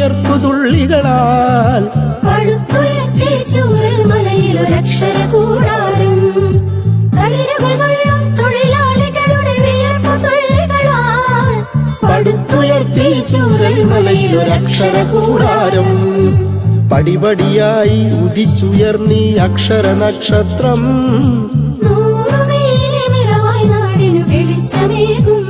വിയർപ്പു തുള്ളികളാൽ പടുത്തുയർത്തി ചൂരൽ മലയിലൊരക്ഷര കൂടാരം പടുത്തുയർത്തി ചൂരൽ മലയിലൊരക്ഷര പടിപടിയായി ഉദിച്ചുയർന്നീ അക്ഷര നക്ഷത്രം നൂറുമേലെ നിറവായി നാടിനു വെളിച്ചമേകുന്നു.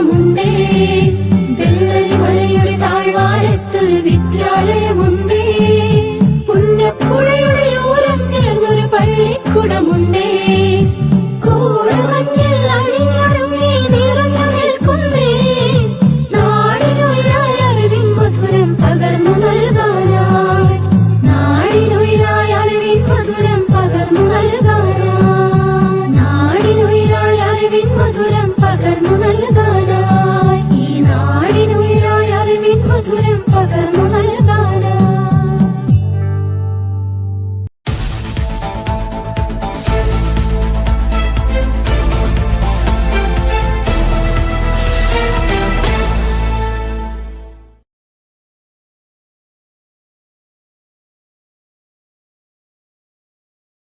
ലോകമുണ്ടേ